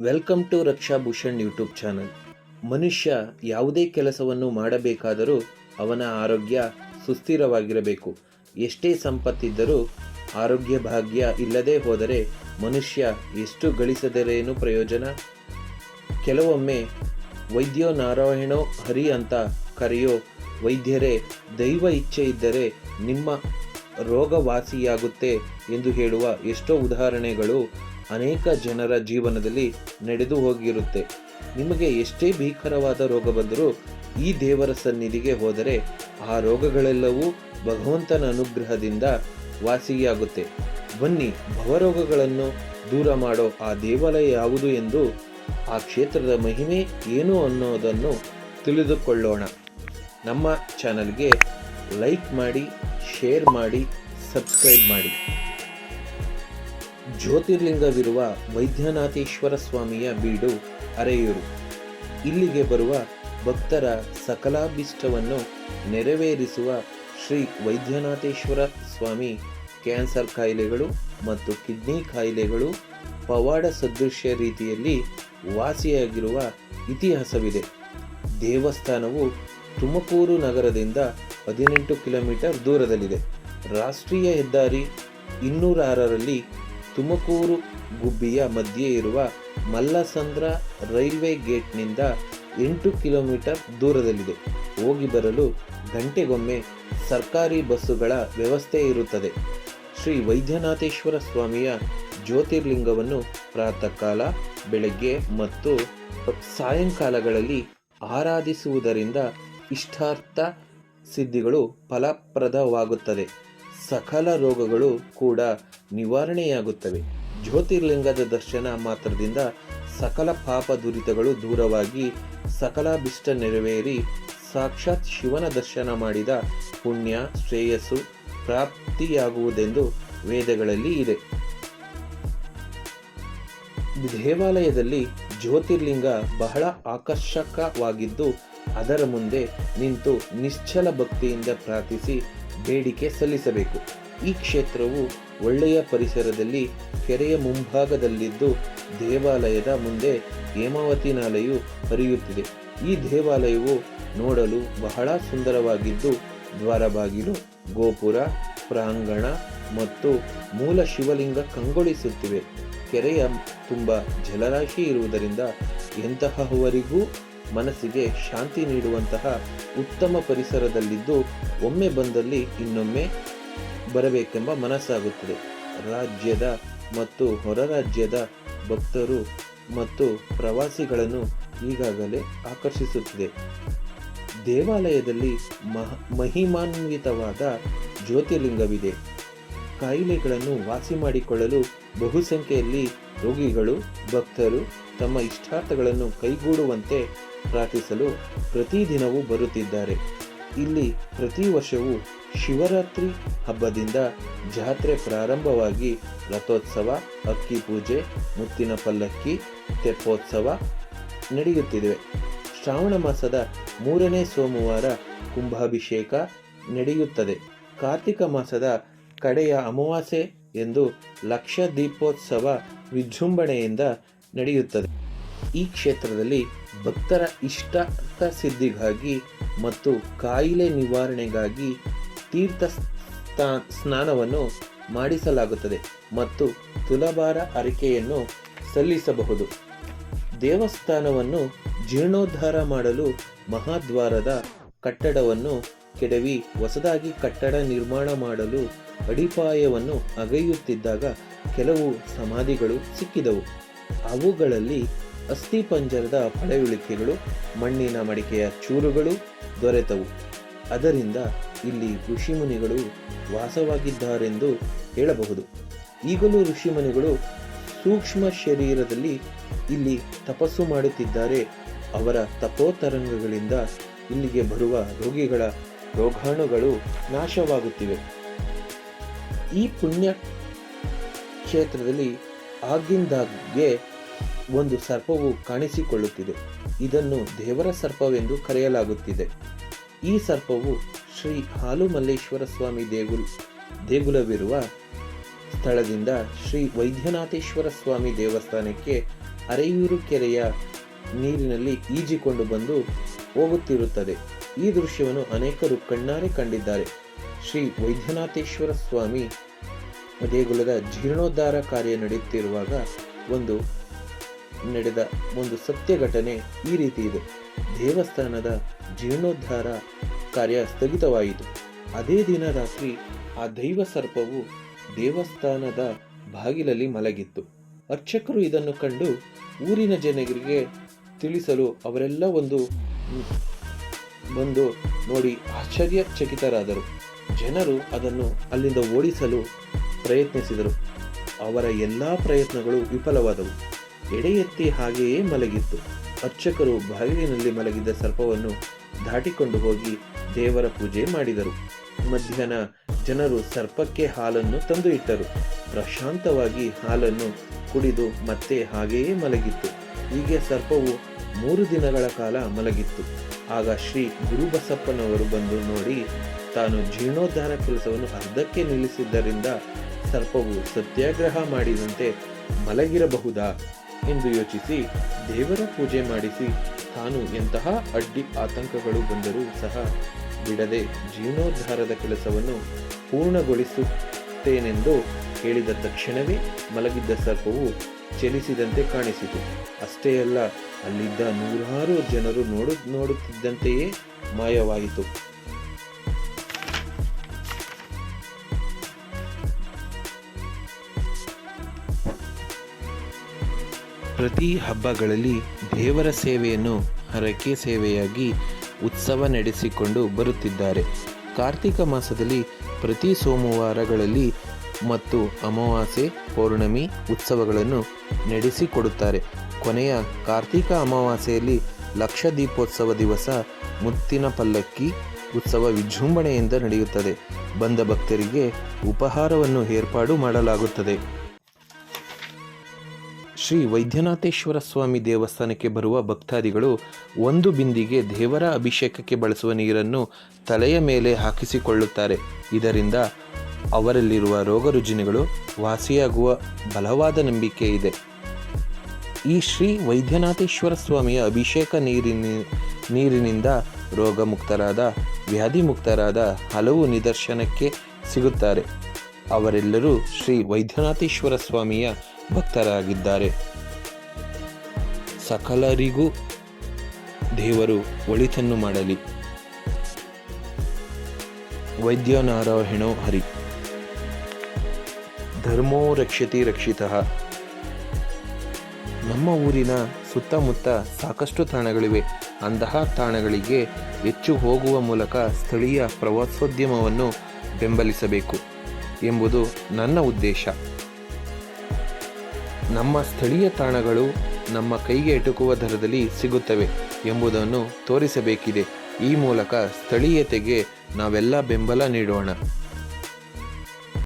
Welcome to Raksha Bhushan YouTube channel. ಮನುಷ್ಯ ಯಾವುದೇ ಕೆಲಸವನ್ನು ಮಾಡಬೇಕಾದರೂ ಅವನ ಆರೋಗ್ಯ ಸುಸ್ಥಿರವಾಗಿರಬೇಕು. ಎಷ್ಟೇ ಸಂಪತ್ತಿದ್ದರೂ ಆರೋಗ್ಯ ಭಾಗ್ಯ ಇಲ್ಲದೆ ಹೋದರೆ ಮನುಷ್ಯ ಎಷ್ಟು ಗಳಿಸದರೇನು ಪ್ರಯೋಜನ? ಕೆಲವೊಮ್ಮೆ ವೈದ್ಯೋ ನಾರಾಯಣೋ ಹರಿ ಅಂತ ಕರೆಯೋ ವೈದ್ಯರೇ, ದೈವ ಇಚ್ಛೆ ಇದ್ದರೆ ನಿಮ್ಮ ರೋಗವಾಸಿಯಾಗುತ್ತೆ ಎಂದು ಹೇಳುವ ಎಷ್ಟೋ ಉದಾಹರಣೆಗಳು ಅನೇಕ ಜನರ ಜೀವನದಲ್ಲಿ ನಡೆದು ಹೋಗಿರುತ್ತೆ. ನಿಮಗೆ ಎಷ್ಟೇ ಭೀಕರವಾದ ರೋಗ ಬಂದರೂ ಈ ದೇವರ ಸನ್ನಿಧಿಗೆ ಹೋದರೆ ಆ ರೋಗಗಳೆಲ್ಲವೂ ಭಗವಂತನ ಅನುಗ್ರಹದಿಂದ ವಾಸಿಯಾಗುತ್ತೆ. ಬನ್ನಿ, ಭವರೋಗಗಳನ್ನು ದೂರ ಮಾಡೋ ಆ ದೇವಾಲಯ ಯಾವುದು ಎಂದು ಆ ಕ್ಷೇತ್ರದ ಮಹಿಮೆ ಏನು ಅನ್ನೋದನ್ನು ತಿಳಿದುಕೊಳ್ಳೋಣ. ನಮ್ಮ ಚಾನಲ್ಗೆ ಲೈಕ್ ಮಾಡಿ, ಶೇರ್ ಮಾಡಿ, ಸಬ್ಸ್ಕ್ರೈಬ್ ಮಾಡಿ. ಜ್ಯೋತಿರ್ಲಿಂಗವಿರುವ ವೈದ್ಯನಾಥೇಶ್ವರ ಸ್ವಾಮಿಯ ಬೀಡು ಅರೆಯೂರು. ಇಲ್ಲಿಗೆ ಬರುವ ಭಕ್ತರ ಸಕಲಾಭಿಷ್ಟವನ್ನು ನೆರವೇರಿಸುವ ಶ್ರೀ ವೈದ್ಯನಾಥೇಶ್ವರ ಸ್ವಾಮಿ ಕ್ಯಾನ್ಸರ್ ಕಾಯಿಲೆಗಳು ಮತ್ತು ಕಿಡ್ನಿ ಕಾಯಿಲೆಗಳು ಪವಾಡ ಸದೃಶ್ಯ ರೀತಿಯಲ್ಲಿ ವಾಸಿಯಾಗಿರುವ ಇತಿಹಾಸವಿದೆ. ದೇವಸ್ಥಾನವು ತುಮಕೂರು ನಗರದಿಂದ ಹದಿನೆಂಟು ಕಿಲೋಮೀಟರ್ ದೂರದಲ್ಲಿದೆ. ರಾಷ್ಟ್ರೀಯ ಹೆದ್ದಾರಿ ಇನ್ನೂರ ಆರರಲ್ಲಿ ತುಮಕೂರು ಗುಬ್ಬಿಯ ಮಧ್ಯೆ ಇರುವ ಮಲ್ಲಸಂದ್ರ ರೈಲ್ವೆ ಗೇಟ್ನಿಂದ ಎಂಟು ಕಿಲೋಮೀಟರ್ ದೂರದಲ್ಲಿದೆ. ಹೋಗಿ ಬರಲು ಗಂಟೆಗೊಮ್ಮೆ ಸರ್ಕಾರಿ ಬಸ್ಸುಗಳ ವ್ಯವಸ್ಥೆ ಇರುತ್ತದೆ. ಶ್ರೀ ವೈದ್ಯನಾಥೇಶ್ವರ ಸ್ವಾಮಿಯ ಜ್ಯೋತಿರ್ಲಿಂಗವನ್ನು ಪ್ರಾತಃ ಕಾಲ, ಬೆಳಗ್ಗೆ ಮತ್ತು ಸಾಯಂಕಾಲಗಳಲ್ಲಿ ಆರಾಧಿಸುವುದರಿಂದ ಇಷ್ಟಾರ್ಥ ಸಿದ್ಧಿಗಳು ಫಲಪ್ರದವಾಗುತ್ತದೆ. ಸಕಲ ರೋಗಗಳು ಕೂಡ ನಿವಾರಣೆಯಾಗುತ್ತವೆ. ಜ್ಯೋತಿರ್ಲಿಂಗದ ದರ್ಶನ ಮಾತ್ರದಿಂದ ಸಕಲ ಪಾಪ ದುರಿತಗಳು ದೂರವಾಗಿ ಸಕಲಾಭಿಷ್ಟ ನೆರವೇರಿ ಸಾಕ್ಷಾತ್ ಶಿವನ ದರ್ಶನ ಮಾಡಿದ ಪುಣ್ಯ, ಶ್ರೇಯಸ್ಸು ಪ್ರಾಪ್ತಿಯಾಗುವುದೆಂದು ವೇದಗಳಲ್ಲಿ ಇದೆ. ದೇವಾಲಯದಲ್ಲಿ ಜ್ಯೋತಿರ್ಲಿಂಗ ಬಹಳ ಆಕರ್ಷಕವಾಗಿದ್ದು, ಅದರ ಮುಂದೆ ನಿಂತು ನಿಶ್ಚಲ ಭಕ್ತಿಯಿಂದ ಪ್ರಾರ್ಥಿಸಿ ಬೇಡಿಕೆ ಸಲ್ಲಿಸಬೇಕು. ಈ ಕ್ಷೇತ್ರವು ಒಳ್ಳೆಯ ಪರಿಸರದಲ್ಲಿ ಕೆರೆಯ ಮುಂಭಾಗದಲ್ಲಿದ್ದು ದೇವಾಲಯದ ಮುಂದೆ ಹೇಮಾವತಿ ನಾಲೆಯು ಹರಿಯುತ್ತಿದೆ. ಈ ದೇವಾಲಯವು ನೋಡಲು ಬಹಳ ಸುಂದರವಾಗಿದ್ದು, ದ್ವಾರಬಾಗಿಲು, ಗೋಪುರ, ಪ್ರಾಂಗಣ ಮತ್ತು ಮೂಲ ಶಿವಲಿಂಗ ಕಂಗೊಳಿಸುತ್ತಿವೆ. ಕೆರೆಯ ತುಂಬ ಜಲರಾಶಿ ಇರುವುದರಿಂದ ಎಂತಹವರಿಗೂ ಮನಸ್ಸಿಗೆ ಶಾಂತಿ ನೀಡುವಂತಹ ಉತ್ತಮ ಪರಿಸರದಲ್ಲಿದ್ದು ಒಮ್ಮೆ ಬಂದಲ್ಲಿ ಇನ್ನೊಮ್ಮೆ ಬರಬೇಕೆಂಬ ಮನಸ್ಸಾಗುತ್ತದೆ. ರಾಜ್ಯದ ಮತ್ತು ಹೊರ ರಾಜ್ಯದ ಭಕ್ತರು ಮತ್ತು ಪ್ರವಾಸಿಗಳನ್ನು ಈಗಾಗಲೇ ಆಕರ್ಷಿಸುತ್ತಿದೆ. ದೇವಾಲಯದಲ್ಲಿ ಮಹ ಮಹಿಮಾನ್ವಿತವಾದ ಜ್ಯೋತಿರ್ಲಿಂಗವಿದೆ. ಕಾಯಿಲೆಗಳನ್ನು ವಾಸಿ ಮಾಡಿಕೊಳ್ಳಲು ಬಹುಸಂಖ್ಯೆಯಲ್ಲಿ ರೋಗಿಗಳು, ಭಕ್ತರು ತಮ್ಮ ಇಷ್ಟಾರ್ಥಗಳನ್ನು ಕೈಗೂಡುವಂತೆ ಪ್ರಾರ್ಥಿಸಲು ಪ್ರತಿದಿನವೂ ಬರುತ್ತಿದ್ದಾರೆ. ಇಲ್ಲಿ ಪ್ರತಿ ವರ್ಷವೂ ಶಿವರಾತ್ರಿ ಹಬ್ಬದಿಂದ ಜಾತ್ರೆ ಪ್ರಾರಂಭವಾಗಿ ರಥೋತ್ಸವ, ಅಕ್ಕಿ ಪೂಜೆ, ಮುತ್ತಿನ ಪಲ್ಲಕ್ಕಿ, ತೆಪ್ಪೋತ್ಸವ ನಡೆಯುತ್ತಿದೆ. ಶ್ರಾವಣ ಮಾಸದ ಮೂರನೇ ಸೋಮವಾರ ಕುಂಭಾಭಿಷೇಕ ನಡೆಯುತ್ತದೆ. ಕಾರ್ತಿಕ ಮಾಸದ ಕಡೆಯ ಅಮಾವಾಸ್ಯೆ ಎಂದು ಲಕ್ಷ ದೀಪೋತ್ಸವ ವಿಜೃಂಭಣೆಯಿಂದ ನಡೆಯುತ್ತದೆ. ಈ ಕ್ಷೇತ್ರದಲ್ಲಿ ಭಕ್ತರ ಇಷ್ಟಾರ್ಥ ಸಿದ್ಧಿಗಾಗಿ ಮತ್ತು ಕಾಯಿಲೆ ನಿವಾರಣೆಗಾಗಿ ತೀರ್ಥ ಸ್ನಾನವನ್ನು ಮಾಡಿಸಲಾಗುತ್ತದೆ ಮತ್ತು ತುಲಭಾರ ಅರಿಕೆಯನ್ನು ಸಲ್ಲಿಸಬಹುದು. ದೇವಸ್ಥಾನವನ್ನು ಜೀರ್ಣೋದ್ಧಾರ ಮಾಡಲು ಮಹಾದ್ವಾರದ ಕಟ್ಟಡವನ್ನು ಕೆಡವಿ, ಹೊಸದಾಗಿ ಕಟ್ಟಡ ನಿರ್ಮಾಣ ಮಾಡಲು ಅಡಿಪಾಯವನ್ನು ಅಗೆಯುತ್ತಿದ್ದಾಗ ಕೆಲವು ಸಮಾಧಿಗಳು ಸಿಕ್ಕಿದವು. ಅವುಗಳಲ್ಲಿ ಅಸ್ಥಿಪಂಜರದ ಪಳೆಯುಳಿಕೆಗಳು, ಮಣ್ಣಿನ ಮಡಿಕೆಯ ಚೂರುಗಳು ದೊರೆತವು. ಅದರಿಂದ ಇಲ್ಲಿ ಋಷಿಮುನಿಗಳು ವಾಸವಾಗಿದ್ದಾರೆಂದು ಹೇಳಬಹುದು. ಈಗಲೂ ಋಷಿಮುನಿಗಳು ಸೂಕ್ಷ್ಮ ಶರೀರದಲ್ಲಿ ಇಲ್ಲಿ ತಪಸ್ಸು ಮಾಡುತ್ತಿದ್ದಾರೆ. ಅವರ ತಪೋತರಂಗಗಳಿಂದ ಇಲ್ಲಿಗೆ ಬರುವ ರೋಗಿಗಳ ರೋಗಾಣುಗಳು ನಾಶವಾಗುತ್ತಿವೆ. ಈ ಪುಣ್ಯ ಕ್ಷೇತ್ರದಲ್ಲಿ ಆಗಿಂದಾಗ್ಗೆ ಒಂದು ಸರ್ಪವು ಕಾಣಿಸಿಕೊಳ್ಳುತ್ತಿದೆ. ಇದನ್ನು ದೇವರ ಸರ್ಪವೆಂದು ಕರೆಯಲಾಗುತ್ತಿದೆ. ಈ ಸರ್ಪವು ಶ್ರೀ ಹಾಲುಮಲ್ಲೇಶ್ವರ ಸ್ವಾಮಿ ದೇಗುಲ್, ದೇಗುಲವಿರುವ ಸ್ಥಳದಿಂದ ಶ್ರೀ ವೈದ್ಯನಾಥೇಶ್ವರ ಸ್ವಾಮಿ ದೇವಸ್ಥಾನಕ್ಕೆ ಅರೆಯೂರು ಕೆರೆಯ ನೀರಿನಲ್ಲಿ ಈಜಿಕೊಂಡು ಬಂದು ಹೋಗುತ್ತಿರುತ್ತದೆ. ಈ ದೃಶ್ಯವನ್ನು ಅನೇಕರು ಕಣ್ಣಾರೆ ಕಂಡಿದ್ದಾರೆ. ಶ್ರೀ ವೈದ್ಯನಾಥೇಶ್ವರ ಸ್ವಾಮಿ ದೇಗುಲದ ಜೀರ್ಣೋದ್ಧಾರ ಕಾರ್ಯ ನಡೆಯುತ್ತಿರುವಾಗ ಒಂದು ನಡೆದ ಒಂದು ಸತ್ಯ ಘಟನೆ ಈ ರೀತಿ ಇದೆ. ದೇವಸ್ಥಾನದ ಜೀರ್ಣೋದ್ಧಾರ ಕಾರ್ಯ ಸ್ಥಗಿತವಾಯಿತು. ಅದೇ ದಿನ ರಾತ್ರಿ ಆ ದೈವ ಸರ್ಪವು ದೇವಸ್ಥಾನದ ಬಾಗಿಲಲ್ಲಿ ಮಲಗಿತ್ತು. ಅರ್ಚಕರು ಇದನ್ನು ಕಂಡು ಊರಿನ ಜನರಿಗೆ ತಿಳಿಸಲು ಅವರೆಲ್ಲ ಒಂದು ಬಂದು ನೋಡಿ ಆಶ್ಚರ್ಯಚಕಿತರಾದರು. ಜನರು ಅದನ್ನು ಅಲ್ಲಿಂದ ಓಡಿಸಲು ಪ್ರಯತ್ನಿಸಿದರು. ಅವರ ಎಲ್ಲ ಪ್ರಯತ್ನಗಳು ವಿಫಲವಾದವು. ಎಡೆ ಎತ್ತಿ ಹಾಗೆಯೇ ಮಲಗಿತ್ತು. ಅರ್ಚಕರು ಬಾಗಿಲಿನಲ್ಲಿ ಮಲಗಿದ್ದ ಸರ್ಪವನ್ನು ದಾಟಿಕೊಂಡು ಹೋಗಿ ದೇವರ ಪೂಜೆ ಮಾಡಿದರು. ಮಧ್ಯಾಹ್ನ ಜನರು ಸರ್ಪಕ್ಕೆ ಹಾಲನ್ನು ತಂದು ಇಟ್ಟರು. ಪ್ರಶಾಂತವಾಗಿ ಹಾಲನ್ನು ಕುಡಿದು ಮತ್ತೆ ಹಾಗೆಯೇ ಮಲಗಿತ್ತು. ಹೀಗೆ ಸರ್ಪವು ಮೂರು ದಿನಗಳ ಕಾಲ ಮಲಗಿತ್ತು. ಆಗ ಶ್ರೀ ಗುರುಬಸಪ್ಪನವರು ಬಂದು ನೋಡಿ ತಾನು ಜೀರ್ಣೋದ್ಧಾರ ಕೆಲಸವನ್ನು ಅರ್ಧಕ್ಕೆ ನಿಲ್ಲಿಸಿದ್ದರಿಂದ ಸರ್ಪವು ಸತ್ಯಾಗ್ರಹ ಮಾಡಿದಂತೆ ಮಲಗಿರಬಹುದಾ ಎಂದು ಯೋಚಿಸಿ ದೇವರ ಪೂಜೆ ಮಾಡಿಸಿ ತಾನು ಎಂತಹ ಅಡ್ಡಿ ಆತಂಕಗಳು ಬಂದರೂ ಸಹ ಬಿಡದೆ ಜೀರ್ಣೋದ್ಧಾರದ ಕೆಲಸವನ್ನು ಪೂರ್ಣಗೊಳಿಸುತ್ತೇನೆಂದು ಹೇಳಿದ ತಕ್ಷಣವೇ ಮಲಗಿದ್ದ ಸರ್ಪವು ಚಲಿಸಿದಂತೆ ಕಾಣಿಸಿತು. ಅಷ್ಟೇ ಅಲ್ಲ, ಅಲ್ಲಿದ್ದ ನೂರಾರು ಜನರು ನೋಡು ನೋಡುತ್ತಿದ್ದಂತೆಯೇ ಮಾಯವಾಯಿತು. ಪ್ರತಿ ಹಬ್ಬಗಳಲ್ಲಿ ದೇವರ ಸೇವೆಯನ್ನು ಹರಕೆ ಸೇವೆಯಾಗಿ ಉತ್ಸವ ನಡೆಸಿಕೊಂಡು ಬರುತ್ತಿದ್ದಾರೆ. ಕಾರ್ತಿಕ ಮಾಸದಲ್ಲಿ ಪ್ರತಿ ಸೋಮವಾರಗಳಲ್ಲಿ ಮತ್ತು ಅಮಾವಾಸ್ಯೆ ಪೌರ್ಣಮಿ ಉತ್ಸವಗಳನ್ನು ನಡೆಸಿಕೊಡುತ್ತಾರೆ. ಕೊನೆಯ ಕಾರ್ತಿಕ ಅಮಾವಾಸ್ಯೆಯಲ್ಲಿ ಲಕ್ಷ ದೀಪೋತ್ಸವ ದಿವಸ ಮುತ್ತಿನ ಪಲ್ಲಕ್ಕಿ ಉತ್ಸವ ವಿಜೃಂಭಣೆಯಿಂದ ನಡೆಯುತ್ತದೆ. ಬಂದ ಭಕ್ತರಿಗೆ ಉಪಹಾರವನ್ನು ಏರ್ಪಾಡು ಮಾಡಲಾಗುತ್ತದೆ. ಶ್ರೀ ವೈದ್ಯನಾಥೇಶ್ವರ ಸ್ವಾಮಿ ದೇವಸ್ಥಾನಕ್ಕೆ ಬರುವ ಭಕ್ತಾದಿಗಳು ಒಂದು ಬಿಂದಿಗೆ ದೇವರ ಅಭಿಷೇಕಕ್ಕೆ ಬಳಸುವ ನೀರನ್ನು ತಲೆಯ ಮೇಲೆ ಹಾಕಿಸಿಕೊಳ್ಳುತ್ತಾರೆ. ಇದರಿಂದ ಅವರಲ್ಲಿರುವ ರೋಗ ರುಜಿನಗಳು ವಾಸಿಯಾಗುವ ಬಲವಾದ ನಂಬಿಕೆ ಇದೆ. ಈ ಶ್ರೀ ವೈದ್ಯನಾಥೇಶ್ವರ ಸ್ವಾಮಿಯ ಅಭಿಷೇಕ ನೀರಿನ, ನೀರಿನಿಂದ ರೋಗ ಮುಕ್ತರಾದ ವ್ಯಾಧಿ ಮುಕ್ತರಾದ ಹಲವು ನಿದರ್ಶನಕ್ಕೆ ಸಿಗುತ್ತಾರೆ. ಅವರೆಲ್ಲರೂ ಶ್ರೀ ವೈದ್ಯನಾಥೇಶ್ವರ ಸ್ವಾಮಿಯ ಭಕ್ತರಾಗಿದ್ದಾರೆ. ಸಕಲರಿಗೂ ದೇವರು ಒಳಿತನ್ನು ಮಾಡಲಿ. ವೈದ್ಯನಾರಾಯಣೋ ಹರಿ. ಧರ್ಮೋ ರಕ್ಷತಿ ರಕ್ಷಿತಃ. ನಮ್ಮ ಊರಿನ ಸುತ್ತಮುತ್ತ ಸಾಕಷ್ಟು ತಾಣಗಳಿವೆ. ಅಂತಹ ತಾಣಗಳಿಗೆ ಹೆಚ್ಚು ಹೋಗುವ ಮೂಲಕ ಸ್ಥಳೀಯ ಪ್ರವಾಸೋದ್ಯಮವನ್ನು ಬೆಂಬಲಿಸಬೇಕು ಎಂಬುದು ನನ್ನ ಉದ್ದೇಶ. ನಮ್ಮ ಸ್ಥಳೀಯ ತಾಣಗಳು ನಮ್ಮ ಕೈಗೆ ಎಟುಕುವ ದರದಲ್ಲಿ ಸಿಗುತ್ತವೆ ಎಂಬುದನ್ನು ತೋರಿಸಬೇಕಿದೆ. ಈ ಮೂಲಕ ಸ್ಥಳೀಯತೆಗೆ ನಾವೆಲ್ಲ ಬೆಂಬಲ ನೀಡೋಣ.